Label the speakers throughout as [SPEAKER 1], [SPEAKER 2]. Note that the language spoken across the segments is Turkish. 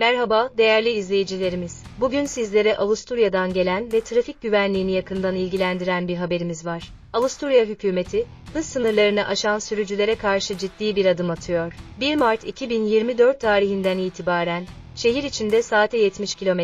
[SPEAKER 1] Merhaba değerli izleyicilerimiz. Bugün sizlere Avusturya'dan gelen ve trafik güvenliğini yakından ilgilendiren bir haberimiz var. Avusturya hükümeti, hız sınırlarını aşan sürücülere karşı ciddi bir adım atıyor. 1 Mart 2024 tarihinden itibaren, şehir içinde saate 70 km,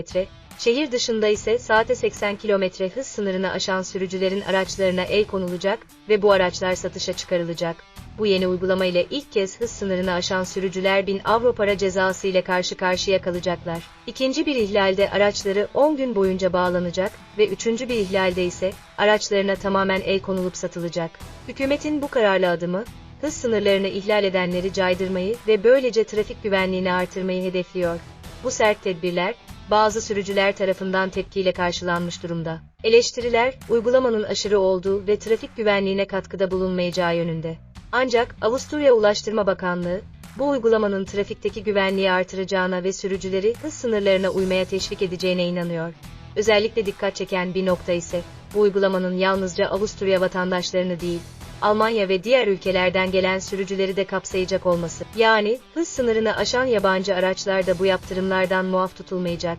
[SPEAKER 1] şehir dışında ise saate 80 km hız sınırını aşan sürücülerin araçlarına el konulacak ve bu araçlar satışa çıkarılacak. Bu yeni uygulama ile ilk kez hız sınırını aşan sürücüler 1000 avro para cezası ile karşı karşıya kalacaklar. İkinci bir ihlalde araçları 10 gün boyunca bağlanacak ve üçüncü bir ihlalde ise araçlarına tamamen el konulup satılacak. Hükümetin bu kararlı adımı, hız sınırlarını ihlal edenleri caydırmayı ve böylece trafik güvenliğini artırmayı hedefliyor. Bu sert tedbirler, bazı sürücüler tarafından tepkiyle karşılanmış durumda. Eleştiriler, uygulamanın aşırı olduğu ve trafik güvenliğine katkıda bulunmayacağı yönünde. Ancak Avusturya Ulaştırma Bakanlığı, bu uygulamanın trafikteki güvenliği artıracağına ve sürücüleri hız sınırlarına uymaya teşvik edeceğine inanıyor. Özellikle dikkat çeken bir nokta ise, bu uygulamanın yalnızca Avusturya vatandaşlarını değil, Almanya ve diğer ülkelerden gelen sürücüleri de kapsayacak olması. Yani, hız sınırını aşan yabancı araçlar da bu yaptırımlardan muaf tutulmayacak.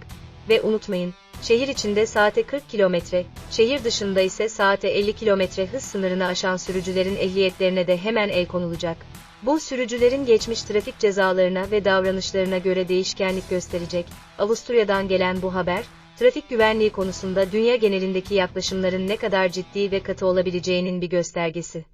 [SPEAKER 1] Ve unutmayın, şehir içinde saate 40 kilometre, şehir dışında ise saate 50 kilometre hız sınırını aşan sürücülerin ehliyetlerine de hemen el konulacak. Bu sürücülerin geçmiş trafik cezalarına ve davranışlarına göre değişkenlik gösterecek. Avusturya'dan gelen bu haber, trafik güvenliği konusunda dünya genelindeki yaklaşımların ne kadar ciddi ve katı olabileceğinin bir göstergesi.